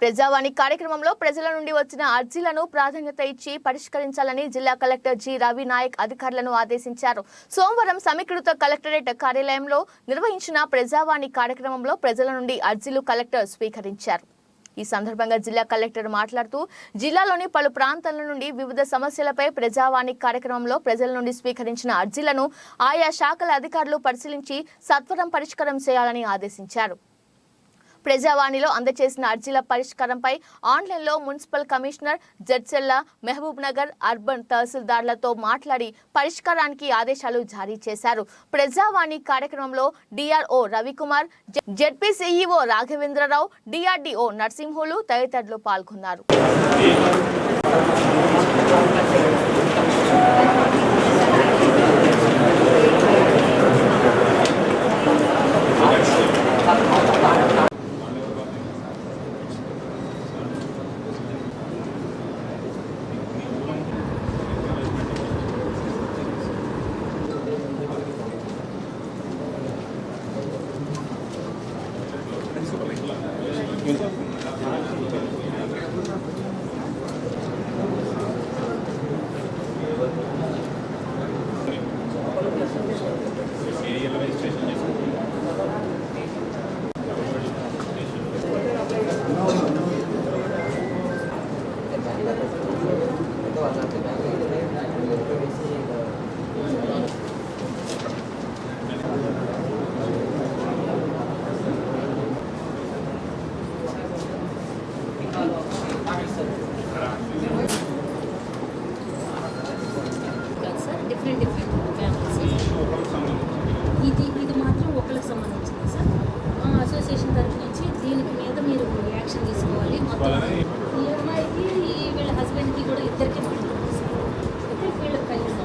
ప్రజావాణి కార్యక్రమంలో ప్రజల నుండి వచ్చిన అర్జీలను ప్రాధాన్యత ఇచ్చి పరిష్కరించాలని జిల్లా కలెక్టర్ జి రవి నాయక్ అధికారులను ఆదేశించారు. సోమవారం సమీకృత కలెక్టరేట్ కార్యాలయంలో నిర్వహించిన ప్రజావాణి కార్యక్రమంలో ప్రజల నుండి అర్జీలు కలెక్టర్ స్వీకరించారు. ఈ సందర్భంగా జిల్లా కలెక్టర్ మాట్లాడుతూ జిల్లాలోని పలు ప్రాంతాల నుండి వివిధ సమస్యలపై ప్రజావాణి కార్యక్రమంలో ప్రజల నుండి స్వీకరించిన అర్జీలను ఆయా శాఖల అధికారులు పరిశీలించి సత్వరం పరిష్కారం చేయాలని ఆదేశించారు. ప్రజావాణిలో అందజేసిన అర్జీల పరిష్కారంపై ఆన్లైన్లో municipal commissioner Jadcherla Mahabub Nagar urban తహసీల్దార్లతో మాట్లాడి పరిష్కారానికి ఆదేశాలు జారీ చేశారు. ప్రజావాణి కార్యక్రమంలో DRO Ravikumar ZP CEO Raghavendra Rao DRDO Narsimhulu తదితరులు పాల్గొన్నారు. Gracias. డిఫరెంట్ డిఫరెంట్ ఫ్యామిలీస్ ఇది ఇది మాత్రం ఒకరికి సంబంధించింది సార్. అసోసియేషన్ తరఫు నుంచి దీనికి మీద మీరు యాక్షన్ తీసుకోవాలి. మొత్తం ఈ అమ్మాయికి వీళ్ళ హస్బెండ్కి కూడా ఇద్దరికి మాట్లాడాలి సార్. అయితే వీళ్ళకి కలిసి